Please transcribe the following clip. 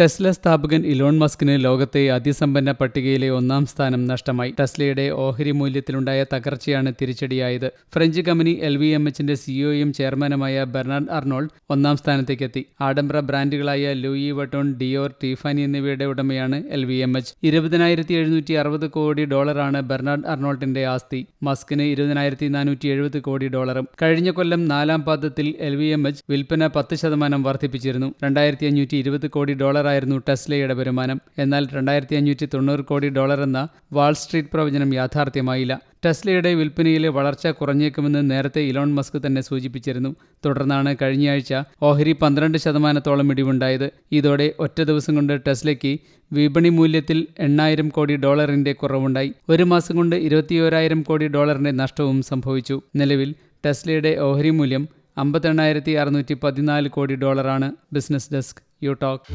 Tesla സ്ഥാപകൻ Elon മസ്കിന് ലോകത്തെ അതിസമ്പന്ന പട്ടികയിലെ ഒന്നാം സ്ഥാനം നഷ്ടമായി. ടെസ്ലയുടെ ഓഹരി മൂല്യത്തിലുണ്ടായ തകർച്ചയാണ് തിരിച്ചടിയായത്. French company L V M എച്ചിന്റെ സിഇഒയും ചെയർമാനുമായ ബെർണാഡ് അർണോൾഡ് ഒന്നാം സ്ഥാനത്തേക്കെത്തി. ആഡംബര ബ്രാൻഡുകളായ ലൂയി വട്ടോൺ ഡിയോർ ടീഫാനി എന്നിവയുടെ ഉടമയാണ് എൽ വി എം എച്ച്. ഇരുപതിനായിരത്തി എഴുന്നൂറ്റി അറുപത് കോടി ഡോളറാണ് ബെർണാഡ് അർണോൾട്ടിന്റെ ആസ്തി. മസ്കിന് ഇരുപതിനായിരത്തി നാനൂറ്റി എഴുപത് കോടി ഡോളറും. കഴിഞ്ഞ കൊല്ലം നാലാം പാദത്തിൽ എൽ വി എം എച്ച് വിൽപ്പന പത്ത് ശതമാനം വർദ്ധിപ്പിച്ചിരുന്നു. രണ്ടായിരത്തി അഞ്ഞൂറ്റി ഇരുപത് കോടി ഡോളറായിരുന്നു ടെസ്ലയുടെ വരുമാനം. എന്നാൽ രണ്ടായിരത്തി അഞ്ഞൂറ്റി തൊണ്ണൂറ് കോടി ഡോളർ എന്ന വാൾസ്ട്രീറ്റ് പ്രവചനം യാഥാർത്ഥ്യമായില്ല. ടെസ്ലയുടെ വിൽപ്പനയിലെ വളർച്ച കുറഞ്ഞേക്കുമെന്ന് നേരത്തെ ഇലോൺ മസ്ക് തന്നെ സൂചിപ്പിച്ചിരുന്നു. തുടർന്നാണ് കഴിഞ്ഞയാഴ്ച ഓഹരി പന്ത്രണ്ട് ശതമാനത്തോളം ഇടിവുണ്ടായത്. ഇതോടെ ഒറ്റ ദിവസം കൊണ്ട് ടെസ്ലയ്ക്ക് വിപണി മൂല്യത്തിൽ എണ്ണായിരം കോടി ഡോളറിന്റെ കുറവുണ്ടായി. ഒരു മാസം കൊണ്ട് ഇരുപത്തിയോരായിരം കോടി ഡോളറിന്റെ നഷ്ടവും സംഭവിച്ചു. നിലവിൽ ടെസ്ലയുടെ ഓഹരി മൂല്യം അമ്പത്തെണ്ണായിരത്തി അറുന്നൂറ്റി പതിനാല് കോടി ഡോളറാണ് ബിസിനസ് ഡെസ്ക്. you talk.